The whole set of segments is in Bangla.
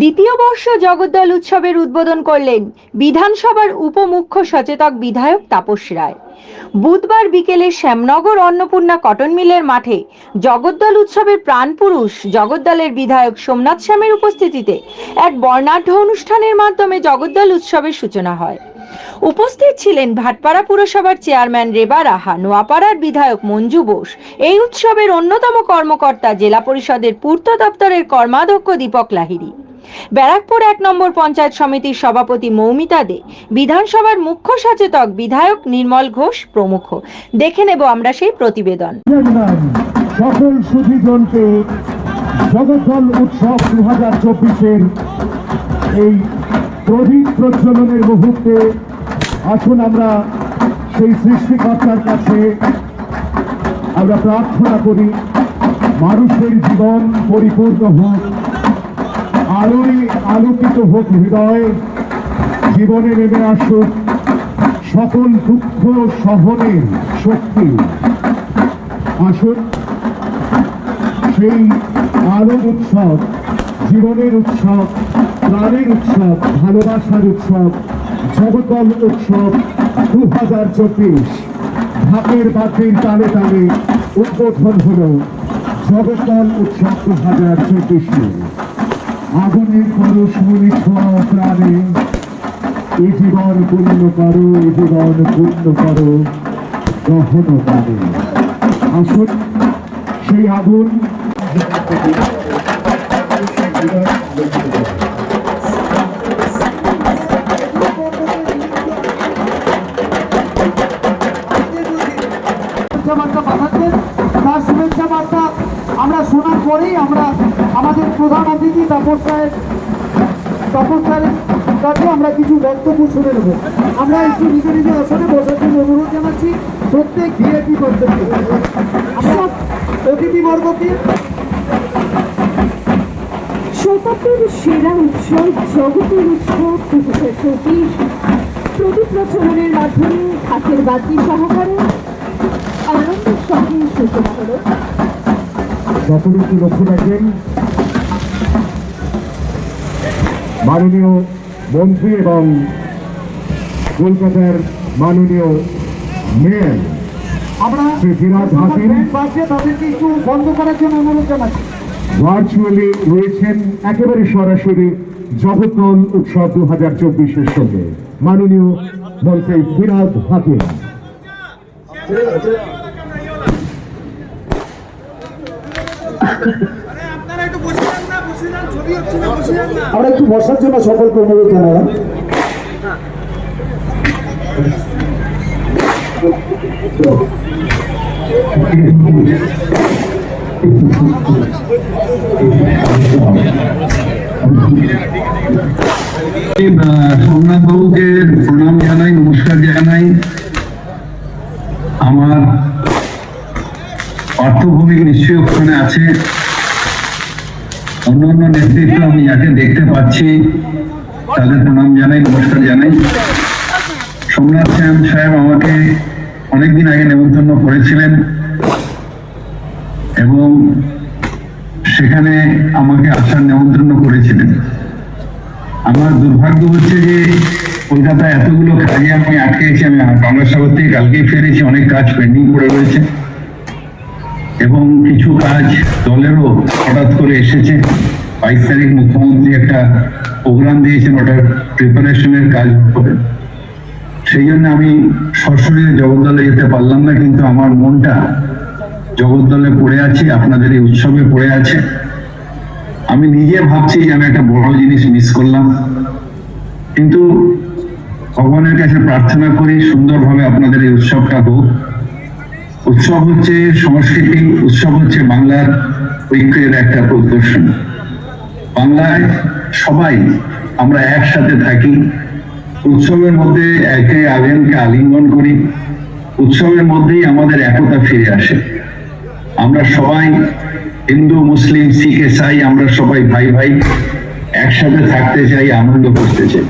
দ্বিতীয় বর্ষ জগদ্দল উৎসবের উদ্বোধন করলেন বিধানসভার উপমুখ্য সচেতক বিধায়ক তাপস রায়। বুধবার বিকেলে শ্যামনগর অন্নপূর্ণা কটন মিলের মাঠে জগদ্দল উৎসবের প্রাণপুরুষ জগদ্দলের বিধায়ক সোমনাথ শ্যামের উপস্থিতিতে এক বর্ণাঢ্য অনুষ্ঠানের মাধ্যমে জগদ্দল উৎসবের সূচনা হয়। উপস্থিত ছিলেন ভাটপাড়া পুরসভার চেয়ারম্যান রেবা রাহা, নোয়াপাড়ার বিধায়ক মঞ্জু বোস। এই উৎসবের অন্যতম কর্মকর্তা জেলা পরিষদের পূর্ত দপ্তরের কর্মাধ্যক্ষ দীপক লাহিড়ী। ব্যারাকপুর এক নম্বর পঞ্চায়েত সমিতির সভাপতি মৌমিতা দে, বিধানসভার মুখ্য সচেতক বিধায়ক নির্মল ঘোষ প্রমুখ। দেখে নেব আমরা সেই প্রতিবেদন। সকল উৎসব দু হাজার চব্বিশের এই প্রদীপ প্রজ্বলনের মুহূর্তে আসুন আমরা সেই সৃষ্টিকর্তার কাছে আমরা প্রার্থনা করি, মানুষের জীবন পরিপূর্ণ হোক, আলোয় আলোকিত হোক হৃদয়, জীবনে নেমে আসুক, সকল দুঃখ সহনের শক্তি। আসুন, সেই আলোর উৎসব, জীবনের উৎসব, প্রাণের উৎসব, ভালোবাসার উৎসব জগতল উৎসব দু হাজার চব্বিশ। ঢাকের বাদ্যের তালে তালে উদ্বোধন হল জগতল উৎসব দু হাজার চব্বিশে আগুনের পরশ মনে ছোঁয়া প্রাণে এ জীবন পূর্ণ করো, এ জীবন পূর্ণ করো গহন প্রাণে আসুন, সেই আগুন তাপস রায়ের তাপস স্যারের কাছে আমরা কিছু বক্তব্য শুনে নেব। আমরা একটু নিজে নিজে আসনে বসার জন্য অনুরোধ জানাচ্ছি প্রত্যেক ভিআইপি পার্সনকে আমরা অতিথিবর্গকে শতাব্দীর সেরা উৎসব জগতের উৎসব হাজার চব্বিশ প্রদীপ প্রচলনের মাধ্যমে হাতের বাদ্যি সহকারে আনন্দের সঙ্গে সূচনা হলো লক্ষ্য রাখবেন মাননীয় মন্ত্রী এবং কলকাতার মাননীয় মেয়র আমরা ফিরাজ হাকিম। তাদেরকে একটু বন্ধ করার জন্য অনুরোধ জানাচ্ছি। ভার্চুয়ালি রয়েছেন একেবারে সরাসরি জগতল উৎসব দু হাজার চব্বিশের সঙ্গে। মাননীয় মন্ত্রী ফিরাজ হাকিম। আপনারা একটু আমরা একটু বসার জন্য সকলকে অনুরোধ জানালাম। সোমনাথ বাবুকে প্রণাম জানাই নমস্কার জানাই। আমার অর্থভূমিক নিশ্চয়ই ওখানে আছে। অন্যান্য নেতৃত্ব আমি যাকে দেখতে পাচ্ছি, তাদের প্রণাম জানাই, নমস্কার জানাই। সোমনাথ শ্যাম সাহেব আমাকে অনেকদিন আগে নেমন্তন্ন করেছিলেন এবং সেখানে আমাকে আসার নেমন্তন্ন করেছিলেন। আমার দুর্ভাগ্য হচ্ছে যে কলকাতায় এতগুলো কাজে আমি আটকেছি আমি গঙ্গাসাগর থেকে কালকেই ফিরেছি অনেক কাজ পেন্ডিং পড়ে রয়েছে। এবং কিছু কাজ দলেরও হঠাৎ করে এসেছে। বাইশ তারিখ মুখ্যমন্ত্রী একটা প্রোগ্রাম দিয়েছেন, ওটার প্রিপারেশনের কাজ হবে সেই জন্য আমি সশরীরে জগদ্দলে যেতে পারলাম না, কিন্তু আমার মনটা জগদ্দলে পড়ে আছে, আপনাদের এই উৎসবে পড়ে আছে। আমি নিজে ভাবছি যে আমি একটা বড় জিনিস মিস করলাম। কিন্তু ভগবানের কাছে প্রার্থনা করি, সুন্দরভাবে আপনাদের এই উৎসবটা হোক। উৎসব হচ্ছে সংস্কৃতি, উৎসব হচ্ছে বাংলার ঐক্যের একটা প্রদর্শন। বাংলায় সবাই আমরা একসাথে থাকি। উৎসবের মধ্যে একে আরেককে আলিঙ্গন করি। উৎসবের মধ্যেই আমাদের একতা ফিরে আসে। আমরা সবাই হিন্দু, মুসলিম, শিখ ইসাই আমরা সবাই ভাই ভাই একসাথে থাকতে চাই, আনন্দ করতে চাই।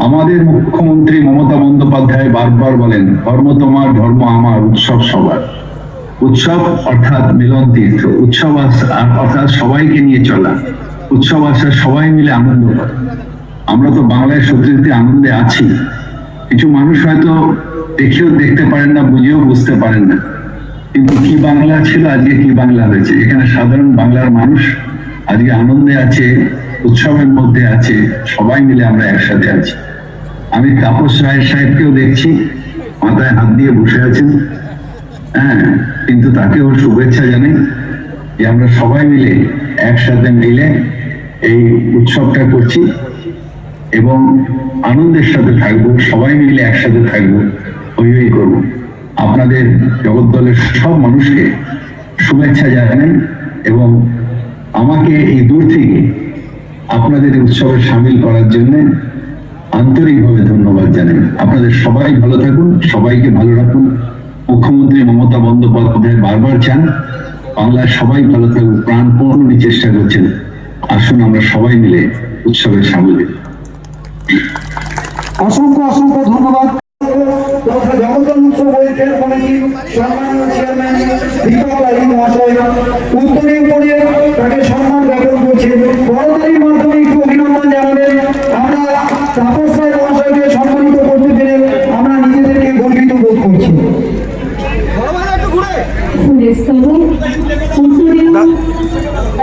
আমাদের মুখ্যমন্ত্রী মমতা বন্দ্যোপাধ্যায় বারবার বলেন, ধর্ম তোমার, ধর্ম আমার, উৎসব সবার। উৎসব অর্থাৎ মিলন তীর্থ। উৎসব আস- অর্থাৎ সবাইকে নিয়ে চলা। উৎসব আসার সবাই মিলে আনন্দ করে। আমরা তো বাংলায় সত্যি আনন্দে আছি। কিছু মানুষ হয়তো দেখেও দেখতে পারেন না, বুঝেও বুঝতে পারেন না। কিন্তু কি বাংলা ছিল, আজকে কি বাংলা হয়েছে? এখানে সাধারণ বাংলার মানুষ আজকে আনন্দে আছে। উৎসবের মধ্যে আছে, সবাই মিলে আমরা একসাথে আছি। আমি তাপস রায় সাহেবকেও দেখছি, মাথায় হাত দিয়ে বসে আছেন। হ্যাঁ কিন্তু তাকেও শুভেচ্ছা জানাই যে আমরা সবাই মিলে একসাথে মিলে এই উৎসবটা করছি এবং আনন্দের সাথে থাকব, সবাই মিলে একসাথে থাকব, ওই হই করব। আপনাদের জগদ্দলের সব মানুষকে শুভেচ্ছা জানাই এবং আমাকে এই দূর থেকে আপনাদের উৎসবে সামিল করার জন্য আন্তরিকভাবে ধন্যবাদ জানাই। আপনাদের সবাই ভালো থাকুন, সবাইকে ভালো রাখুন। মুখ্যমন্ত্রী মমতা বন্দ্যোপাধ্যায় বারবার চান, বাংলার সবাই ভালো থাকুক, প্রাণপণ চেষ্টা করছেন। আসুন আমরা সবাই মিলে উৎসবের সামিল অসংখ্য অসংখ্য ধন্যবাদ। সম্মানীয় চেয়ারম্যান দীপক লাহি মহাশয় উপরে তাকে সম্মান করছেন বড়দারির মাধ্যমে একটু অভিনন্দন জানাবেন। আমরা তাপস রায় মহাশয়কে সম্মানিত করতে পেরে আমরা নিজেদেরকে গর্বিত বোধ করছি।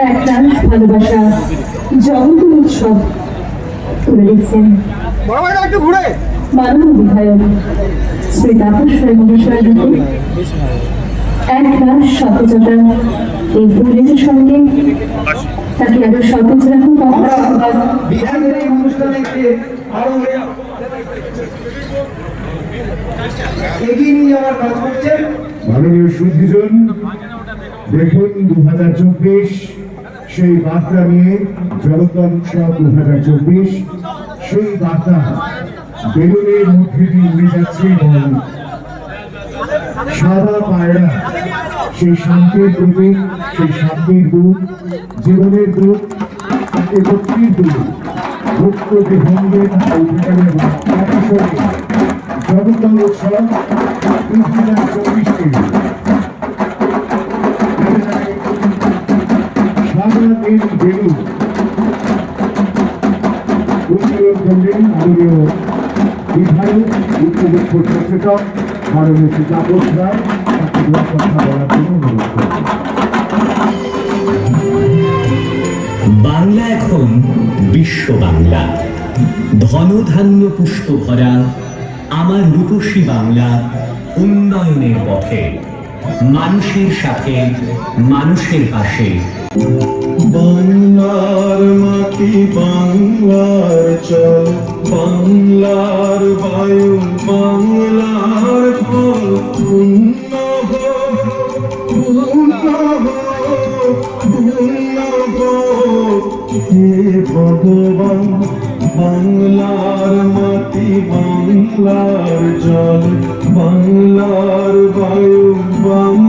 একটু ভালোবাসা জগতের উৎসব তুলে দিচ্ছেন। মাননীয় বিধায়ক শ্রী তাপস রায় মহাশয় রূপে এক এই ফুলের সঙ্গে। তাকে আরও সতেজ রাখুন। আমরা এই অনুষ্ঠানে আরও এগিয়ে নিয়ে যাওয়ার কাজ করছেন। মাননীয় সুধীজন দেখুন দু হাজার চব্বিশ সেই বার্তা নিয়ে জগদ্দল উৎসব দু হাজার চব্বিশ সেই বার্তা বেলুনের মধ্যে দিয়ে উড়ে যাচ্ছে এবং সাদা পায়রা। সেই শান্তির প্রতীক সেই শান্তির দূত জীবনের দূত একত্রির দূত ভক্ত বিভঙ্গের অধিকারের একই সঙ্গে জগদ্দল উৎসব করলেন মাননীয় সচেতক মাননীয় রায় বাংলা এখন বিশ্ব বাংলা। ধনধান্য পুষ্প ভরা আমার রূপসী বাংলা উন্নয়নের পথে, মানুষের সাথে, মানুষের পাশে। বাংলার মাটি বাংলার চল, বাংলার বায়ু বাংলার ফল হে ভগবান বাংলার মাটি বাংলার জল বাংলার বায়ু বাংলার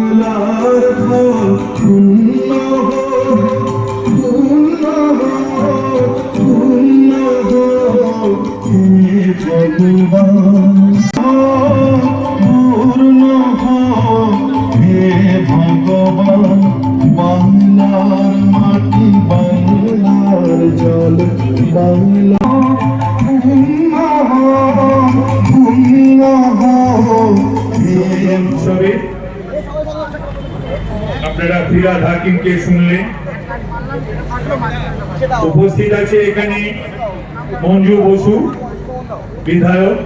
বাংলা আপনারা ফিরাদ হাকিমকে শুনলেন উপস্থিত আছে এখানে মঞ্জু বসু, বিধায়ক,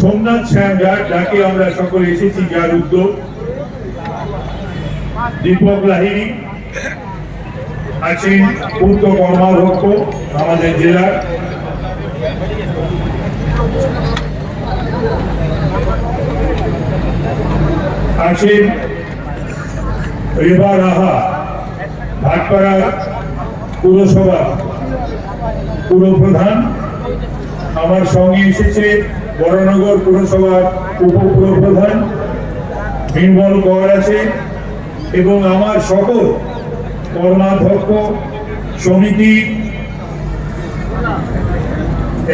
সোমনাথ শ্যামঘাট যাকে আমরা সকলে এসেছি যার উদ্যোগ, দীপক লাহিনী আছেন পূর্ত কর্মাধ্যক্ষ আমাদের জেলার আছেন রেবা রাহা, ভাটপাড়া পুরসভা। পুরপ্রধান, আমার সঙ্গে এসেছে বড়নগর পুরসভার উপপুরপ্রধান। বিমল কর আছে এবং আমার সকল কর্মাধ্যক্ষ সমিতি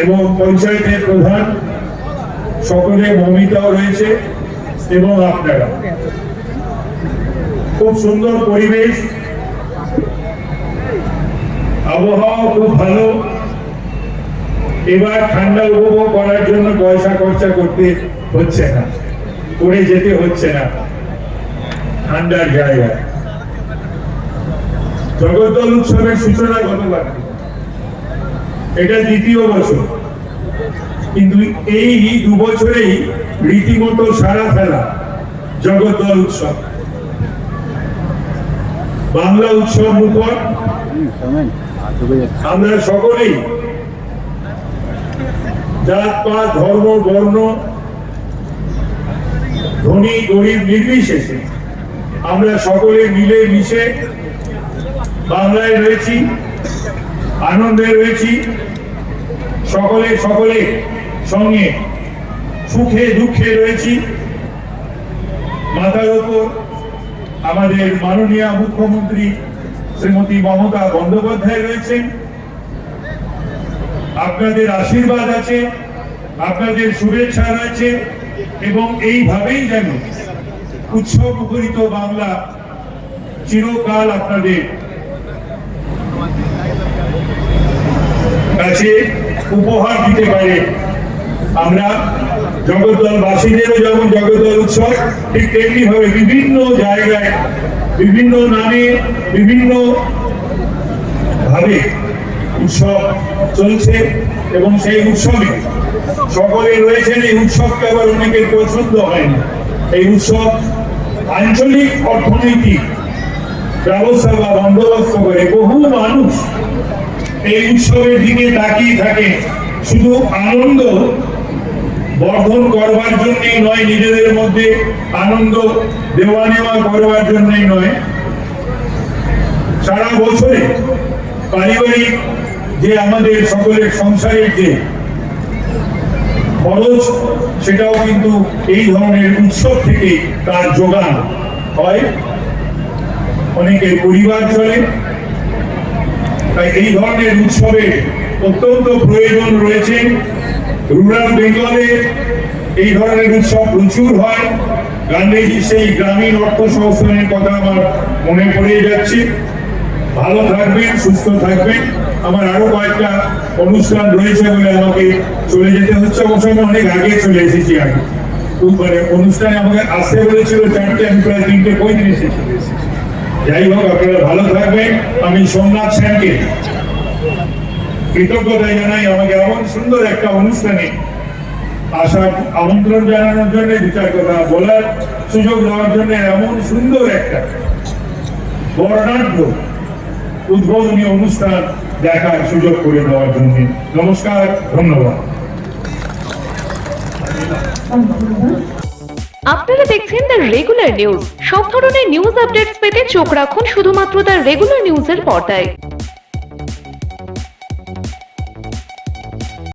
এবং পঞ্চায়েতের প্রধান সকলে মমিতাও রয়েছে এবং আপনারা। খুব সুন্দর পরিবেশ। আবহাওয়া খুব ভালো। এবার ঠান্ডা উপভোগ করার জন্য পয়সা খরচা করতে হচ্ছে না, করে যেতে হচ্ছে না। ঠান্ডার জায়গায়। জগদ্দল উৎসবের সূচনা গতবার এটা দ্বিতীয় বছর। কিন্তু এই দু বছরেই রীতিমতো সারা ফেলা জগদ্দল উৎসব। বাংলা উৎসব মুখর। আমরা সকলেই জাত, পাত, ধর্ম, বর্ণ, ধনী, গরিব, নির্বিশেষে আমরা সকলে মিলে মিশে বাংলায় রয়েছি, আনন্দে রয়েছি। সকলে সকলে সঙ্গে সুখে দুঃখে রয়েছি। মাথার ওপর আমাদের মাননীয় মুখ্যমন্ত্রী শ্রীমতী মমতা বন্দ্যোপাধ্যায় রয়েছেন। আপনাদের আশীর্বাদ আছে, আপনাদের শুভেচ্ছা রয়েছে এবং এইভাবেই যেন উৎসব মুখরিত বাংলা চিরকাল আপনাদের কাছে উপহার দিতে পারে। আমরা জগদ্দলবাসীদেরও যেমন জগদ্দল উৎসব, ঠিক তেমনি ভাবে বিভিন্ন জায়গায়, বিভিন্ন নামে, বিভিন্ন ভাবে উৎসব চলছে এবং সেই উৎসবে সকলে রয়েছেন। এই উৎসবকে আবার অনেকের পছন্দ হয় না। এই উৎসব আঞ্চলিক অর্থনৈতিক ব্যবস্থা বা বন্দোবস্ত করে বহু মানুষ এই উৎসবের দিকে তাকিয়ে থাকে। শুধু আনন্দ বর্ধন করবার জন্যই নয়, নিজেদের মধ্যে আনন্দ দেওয়া নেওয়া করবার জন্যই নয়। সারা বছরে পারিবারিক যে আমাদের সকলের সংসারের যে খরচ, সেটাও কিন্তু এই ধরনের উৎসব থেকে তার যোগান হয়। অনেকের পরিবার চলে। তাই এই ধরনের উৎসবের অত্যন্ত প্রয়োজন রয়েছে। রুরাল বেঙ্গলে এই ধরনের উৎসব প্রচুর হয়। গান্ধীজি সেই গ্রামীণ অর্থ সংস্থানের কথা আমার মনে পড়ে যাচ্ছে। ভালো থাকবেন, সুস্থ থাকবেন। আমার আরও কয়েকটা অনুষ্ঠান রয়েছে বলে আমাকে চলে যেতে হচ্ছে। অবশ্য আমি অনেক আগে চলে এসেছি খুব মানে অনুষ্ঠানে আমাকে আসতে বলেছিল চারটে, আমি প্রায় তিনটে, পঁয়ত্রিশে চলে এসেছি। যাই হোক আপনারা ভালো থাকবেন। আমি সোমনাথ সেনকে কৃতজ্ঞতা জানাই। আমাকে এমন সুন্দর একটা অনুষ্ঠানে আসার আমন্ত্রণ জানানোর জন্য বিচার কথা বলার সুযোগ দেওয়ার জন্য এমন সুন্দর একটা বর্ণাঢ্য, উদ্বোধনী অনুষ্ঠান দেখার সুযোগ করে দেওয়ার জন্য। নমস্কার, ধন্যবাদ। আপনারা দেখছেন দ্য রেগুলার নিউজ সব ধরনের নিউজ আপডেটস পেতে চোখ রাখুন শুধুমাত্র দ্য রেগুলার নিউজের পর্দায়।